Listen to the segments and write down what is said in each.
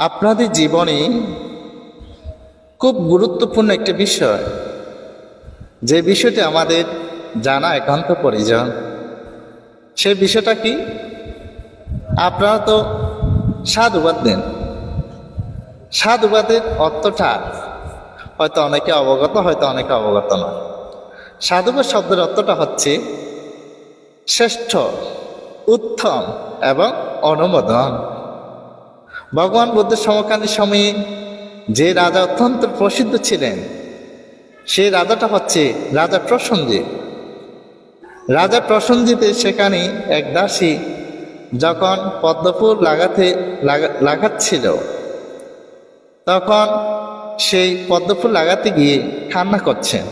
আপনাদের জীবনে খুব গুরুত্বপূর্ণ একটি বিষয়। যে বিষয়টি আমাদের জানা একান্ত প্রয়োজন। সে বিষয়টা কি? আপনারা তো সাধুবাদ দেন। সাধুবাদের অর্থটা হয়তো অনেকে অবগত, হয়তো অনেকে অবগত নয়। সাধুবাদ শব্দের অর্থটা হচ্ছে শ্রেষ্ঠ, উত্তম এবং অনুমোদন। ভগবান বুদ্ধের সমকালীন সময়ে যে রাজা অত্যন্ত প্রসিদ্ধ ছিলেন সে রাজাটা হচ্ছে রাজা প্রসঞ্জিৎ রাজা প্রসঞ্জিতে সেখানে এক দাসী যখন পদ্মফুল লাগাতে লাগা- লাগাচ্ছিল, তখন সেই পদ্মফুল লাগাতে গিয়ে কান্না করছেন।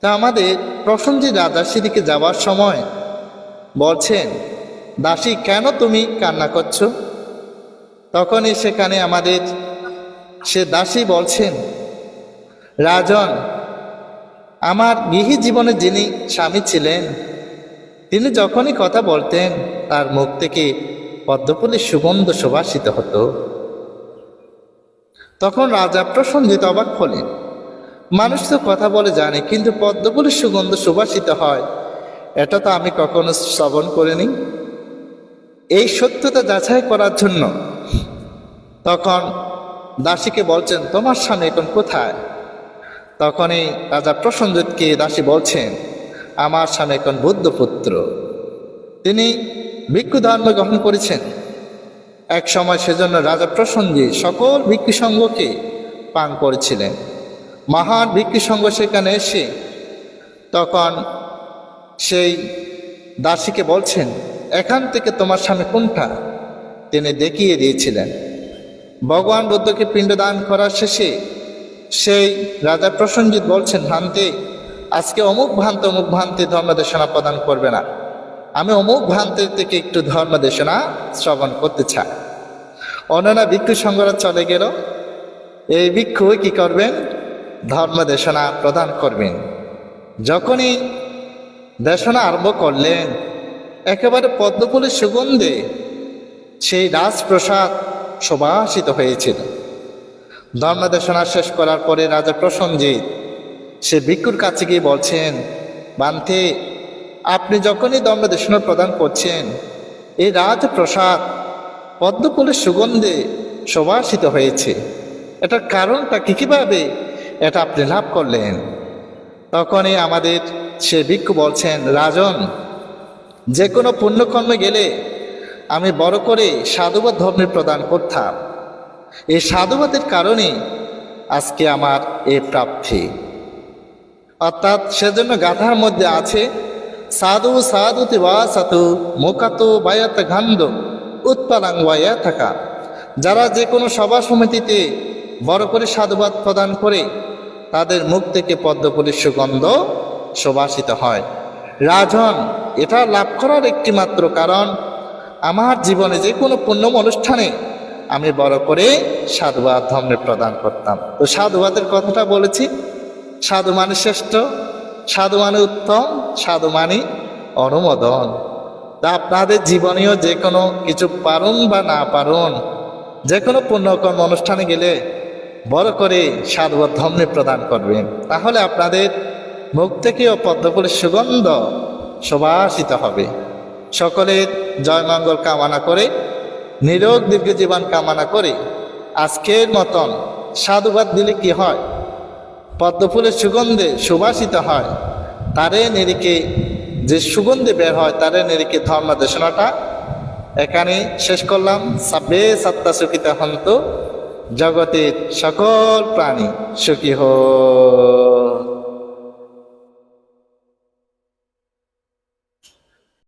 তা আমাদের প্রসঞ্জিৎ রাজা সেদিকে যাওয়ার সময় বলছেন, দাসী, কেন তুমি কান্না করছ? তখনই সেখানে আমাদের সে দাসী বলছেন, রাজন, আমার গৃহী জীবনে যিনি স্বামী ছিলেন, তিনি যখনই কথা বলতেন, তার মুখ থেকে পদ্মফুলের সুগন্ধ সুবাসিত হতো। তখন রাজা প্রসঞ্জিত অবাক হলেন, মানুষ তো কথা বলে জানে, কিন্তু পদ্মফুলের সুগন্ধ সুবাসিত হয়, এটা তো আমি কখনো শ্রবণ করিনি। এই সত্যতা যাচাই করার জন্য তখন দাসীকে বলছেন, তোমার স্বামী এখন কোথায়? তখনই রাজা প্রসঞ্জিতকে দাসী বলছেন, আমার স্বামী এখন বুদ্ধপুত্র। তিনি ভিক্ষু ধর্ম গ্রহণ করেছেন। এক সময় সেজন্য রাজা প্রসঞ্জিৎ সকল ভিক্ষু সংঘকে পান করেছিলেন। মহান ভিক্ষু সংঘ সেখানে এসে তখন সেই দাসীকে বলছেন, এখান থেকে তোমার স্বামী কোনটা? তিনি দেখিয়ে দিয়েছিলেন। ভগবান বুদ্ধকে পিণ্ডদান করার শেষে সেই রাজা প্রসঞ্জিৎ বলছেন ভান্তে আজকে অমুক ভ্রান্ত অমুক ভ্রান্তি ধর্মদেশনা প্রদান করবে না। আমি অমুক ভ্রান্তের থেকে একটু ধর্মদেশনা শ্রবণ করতে চাই। অন্যরা ভিক্ষু সংগ্রহ চলে গেল। এই ভিক্ষু কি করবেন? ধর্মদেশনা প্রদান করবেন। যখনই দেশনা আরম্ভ করলেন, একেবারে পদ্মফুলের সুগন্ধে সেই রাজপ্রসাদ সুবাসিত হয়েছিল। ধর্মদেশনা শেষ করার পরে রাজা প্রসঞ্জিৎ সে ভিক্ষুর কাছে গিয়ে বলছেন, বান্তে, আপনি যখনই ধর্মদেশনা প্রদান করছেন, এই রাজপ্রসাদ পদ্মফুলের সুগন্ধে সুবাসিত হয়েছে। এটার কারণটা কী কীভাবে এটা আপনি লাভ করলেন? তখনই আমাদের সে ভিক্ষু বলছেন, রাজন, যে কোনো পুণ্যকর্মে গেলে আমি বড় করে সাধুবাদ ধর্মে প্রদান করতাম। এই সাধুবাদের কারণে আজকে আমার এ প্রাপ্তি। অর্থাৎ সেজন্য গাথার মধ্যে আছে, সাধু সাধুতি বা সাধু মোকাতো বায়াত গান্ধ উৎপালাং বায়া থাকা যারা যে কোনো সভা সমিতিতে বড় করে সাধুবাদ প্রদান করে, তাদের মুখ থেকে পদ্মফুলের সুগন্ধ সুবাসিত হয়। রাজন, এটা লাভ করার একটি মাত্র কারণ আমার জীবনে যে কোনো পুণ্যম অনুষ্ঠানে আমি বড় করে সাধুবাদ ধর্মে প্রদান করতাম। তো সাধুবাদের কথাটা বলেছি সাধু মানে শ্রেষ্ঠ সাধু মানে উত্তম সাধু মানে অনুমোদন। তা আপনাদের জীবনেও যে কোনো কিছু পারুন বা না পারুন, যে কোনো পুণ্যকর্ম অনুষ্ঠানে গেলে বড় করে সাধুবাদ ধর্মে প্রদান করবেন। তাহলে আপনাদের মুখ থেকেও পদ্মফুলের সুগন্ধ সুবাসিত হবে। সকলের জয়মঙ্গল কামনা করে, নিরোগ দীর্ঘ জীবন কামনা করে। আজকের মতন সাধুবাদ দিলে কি হয়? পদ্মফুলের সুগন্ধে সুবাসিত হয়, তারে নিরিকে যে সুগন্ধে বের হয়, তারে নিরিকে ধর্ম দেশনাটা। এখানে শেষ করলাম। সাবে সত্তা সুখিতা হন্ত জগতের সকল প্রাণী সুখী হোক।